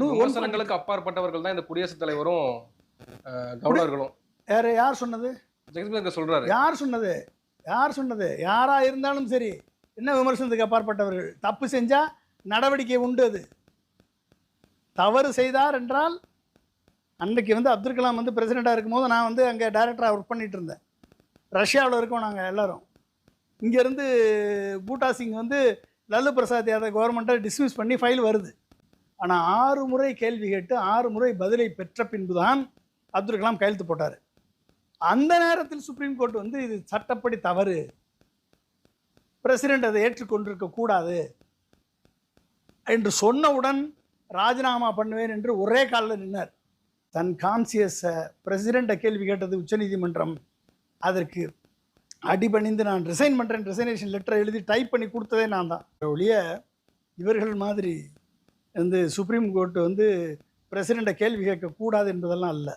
விமர்சனங்களுக்கு அப்பாற்பட்டவர்கள் தான் இந்த குடியரசுத் தலைவரும் கவர்னர்களும். யார் யார் சொன்னது? ஜெகதீப் சொல்றாரு. யார் சொன்னது? யார் சொன்னது? யாரா இருந்தாலும் சரி என்ன விமர்சனத்துக்கு அப்பாற்பட்டவர்கள்? தப்பு செஞ்சா நடவடிக்கை உண்டு அது. தவறு செய்தார் என்றால் அன்னைக்கு வந்து அப்துல் கலாம் வந்து பிரசிடெண்ட்டாக இருக்கும்போது நான் வந்து அங்கே டைரக்டராக ஒர்க் பண்ணிட்டு இருந்தேன். ரஷ்யாவில் இருக்கோம் நாங்கள் எல்லாரும். இங்கேருந்து பூட்டா சிங் வந்து லல்லு பிரசாத் யாதவ் கவர்மெண்ட்டை டிஸ்மிஸ் பண்ணி ஃபைல் வருது. ஆனால் ஆறு முறை கேள்வி கேட்டு ஆறு முறை பதிலை பெற்ற பின்பு தான் அப்துல் கலாம் கையெழுத்து போட்டார். அந்த நேரத்தில் சுப்ரீம் கோர்ட் வந்து இது சட்டப்படி தவறு. பிரசிடென்ட் அதை ஏற்றுக்கொண்டிருக்க கூடாது என்று சொன்னவுடன் ராஜினாமா பண்ணுவேன் என்று ஒரே காலில் நின்னார். தன் கான்சியஸை பிரசிடெண்ட்டை கேள்வி கேட்டது உச்சநீதிமன்றம் அதற்கு அடிபணிந்து நான் ரிசைன் பண்ணுறேன் ரிசைனேஷன் லெட்டர் எழுதி டைப் பண்ணி கொடுத்ததே நான் தான் ஒழிய இவர்கள் மாதிரி வந்து சுப்ரீம் கோர்ட் வந்து பிரசிடெண்ட்டை கேள்வி கேட்கக்கூடாது என்பதெல்லாம் அல்ல.